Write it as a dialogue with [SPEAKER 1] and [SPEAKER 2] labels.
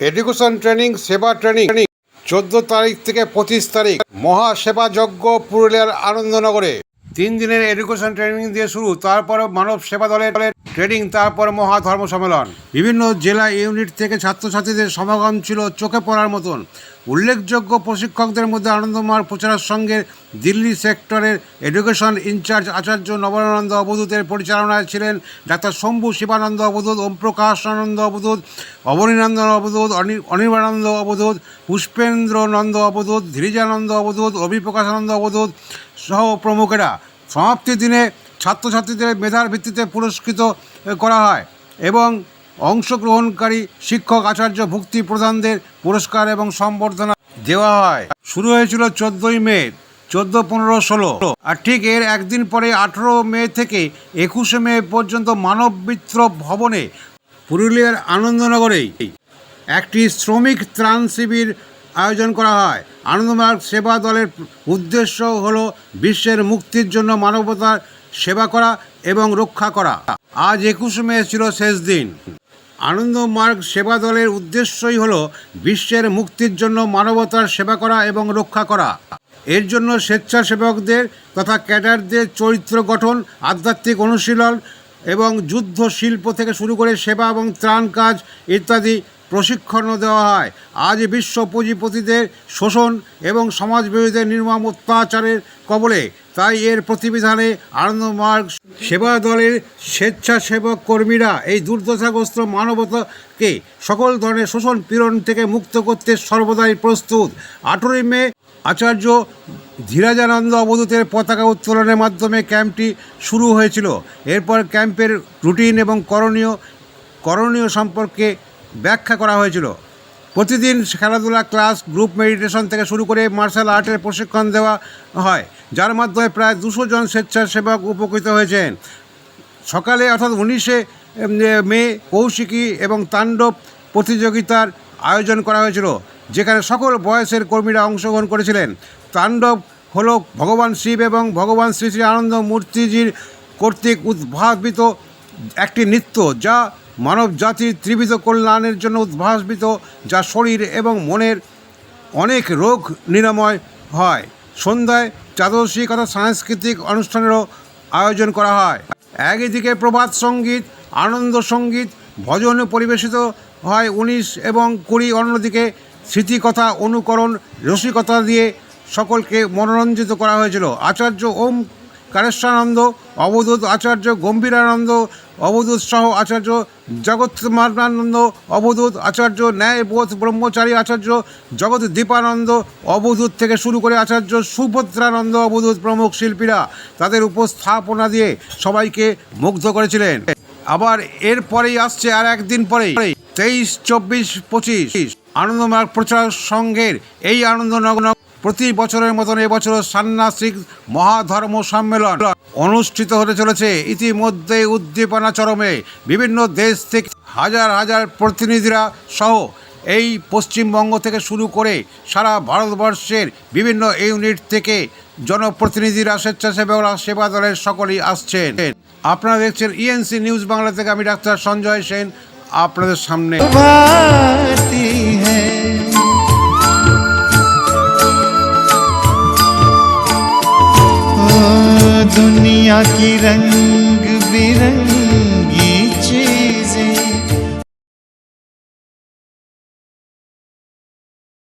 [SPEAKER 1] Education training সেবা training চোদ্দ তারিখ থেকে পঁচিশ তারিখ, মহা সেবা যজ্ঞ পুরুলিয়ার আনন্দনগরে। তিন দিনের এডুকেশন ট্রেনিং দিয়ে শুরু তারপরে মানব সেবা দলের ট্রেনিং তারপর মহা ধর্ম সম্মেলন। বিভিন্ন জেলা ইউনিট থেকে ছাত্রছাত্রীদের সমাগম ছিল চোখে পড়ার মতন। উল্লেখযোগ্য প্রশিক্ষকদের মধ্যে আনন্দমার প্রচারের সঙ্গে দিল্লি সেক্টরের এডুকেশন ইনচার্জ আচার্য নবরানন্দ অবধূতের পরিচালনায় ছিলেন ডাক্তার শম্ভু শিবানন্দ অবধূত ওমপ্রকাশ আনন্দ অবধূত অবনীনন্দন অবধূত অনি- অনির্বাণানন্দ অবধূত পুষ্পেন্দ্র নন্দ অবধূত ধীরিজানন্দ অবধূত অভিপ্রকাশানন্দ অবধূত সহ প্রমুখেরা। সমাপ্তির দিনে ছাত্রছাত্রীদের মেধার ভিত্তিতে পুরস্কৃত করা হয় এবং অংশগ্রহণকারী শিক্ষক আচার্য ভুক্তি প্রদানদের পুরস্কার এবং সম্বর্ধনা দেওয়া হয়। শুরু হয়েছিল চোদ্দোই মে, চোদ্দ, পনেরো, ষোলো। আর ঠিক এর একদিন পরে আঠেরো মে থেকে একুশে মে পর্যন্ত মানব মিত্র ভবনে পুরুলিয়ার আনন্দনগরেই একটি শ্রমিক ত্রাণ শিবির আয়োজন করা হয়। আনন্দমার্গ সেবা দলের উদ্দেশ্য হলো বিশ্বের মুক্তির জন্য মানবতার সেবা করা এবং রক্ষা করা। আজ একুশে মে ছিল শেষ দিন। আনন্দমার্গ সেবা দলের উদ্দেশ্যই হল বিশ্বের মুক্তির জন্য মানবতার সেবা করা এবং রক্ষা করা। এর জন্য স্বেচ্ছাসেবকদের তথা ক্যাডারদের চরিত্র গঠন, আধ্যাত্মিক অনুশীলন এবং যুদ্ধ শিল্প থেকে শুরু করে সেবা এবং ত্রাণ কাজ ইত্যাদি প্রশিক্ষণও দেওয়া হয়। আজ বিশ্ব পুঁজিপতিদের শোষণ এবং সমাজবিরোধীদের নির্মম অত্যাচারের কবলে তাই এর প্রতিবিধানে আনন্দমার্গ সেবা দলের স্বেচ্ছাসেবক কর্মীরা এই দুর্দশাগ্রস্ত মানবতাকে সকল ধরনের শোষণ পীড়ন থেকে মুক্ত করতে সর্বদাই প্রস্তুত। আঠেরোই মে আচার্য ধীরাজানন্দ অবধূতের পতাকা উত্তোলনের মাধ্যমে ক্যাম্পটি শুরু হয়েছিল। এরপর ক্যাম্পের রুটিন এবং করণীয় করণীয় সম্পর্কে ব্যাখ্যা করা হয়েছিল। প্রতিদিন খেলাধুলা, ক্লাস, গ্রুপ মেডিটেশন থেকে শুরু করে মার্শাল আর্টের প্রশিক্ষণ দেওয়া হয়, যার মাধ্যমে প্রায় দুশো জন স্বেচ্ছাসেবক উপকৃত হয়েছেন। সকালে অর্থাৎ উনিশে মে, কৌশিকী এবং তাণ্ডব প্রতিযোগিতার আয়োজন করা হয়েছিল, যেখানে সকল বয়সের কর্মীরা অংশগ্রহণ করেছিলেন। তাণ্ডব হল ভগবান শিব এবং ভগবান শ্রী শ্রী আনন্দ মূর্তিজির কর্তৃক উদ্ভাবিত একটি নৃত্য, যা মানব জাতির ত্রিবিধ কল্যাণের জন্য উদ্ভাবিত যা শরীর এবং মনের অনেক রোগ নিরাময় হয়। সন্ধ্যায় চাদশী কথা সাংস্কৃতিক অনুষ্ঠানেরও আয়োজন করা হয়। একদিকে প্রভাত সংগীত, আনন্দ সংগীত, ভজন পরিবেশিত হয় উনিশ এবং কুড়ি। অন্যদিকে স্মৃতিকথা, অনুকরণ, রসিকতা দিয়ে সকলকে মনোরঞ্জিত করা হয়েছিল। আচার্য ওম কারেশ্বরানন্দ, অবধূত আচার্য গম্ভীরানন্দ, অবধূত সহ আচার্য জগৎমানন্দ অবধূত আচার্য ন্যায়বোধ ব্রহ্মচারী আচার্য জগৎ দীপানন্দ, অবধূত থেকে শুরু করে আচার্য সুভদ্রানন্দ, অবধূত প্রমুখ শিল্পীরা তাদের উপস্থাপনা দিয়ে সবাইকে মুগ্ধ করেছিলেন। আবার এরপরেই আসছে আর একদিন পরেই, তেইশ, চব্বিশ, পঁচিশ, আনন্দমার্গ প্রচার সংঘের এই আনন্দনগর প্রতি বছরের মতন এবছর সান্নাসিক মহাধর্ম সম্মেলন অনুষ্ঠিত হতে চলেছে। ইতিমধ্যে উদ্দীপনা চরমে। বিভিন্ন দেশ থেকে হাজার হাজার প্রতিনিধিরা সহ এই পশ্চিমবঙ্গ থেকে শুরু করে সারা ভারতবর্ষের বিভিন্ন ইউনিট থেকে জনপ্রতিনিধিরা স্বেচ্ছাসেবকরা সেবা দলের সকলেই আসছেন। আপনারা দেখছেন ইএনসি নিউজ বাংলা থেকে আমি ডাক্তার সঞ্জয় সেন, আপনাদের সামনে।
[SPEAKER 2] दुनिया की रंग बिरंग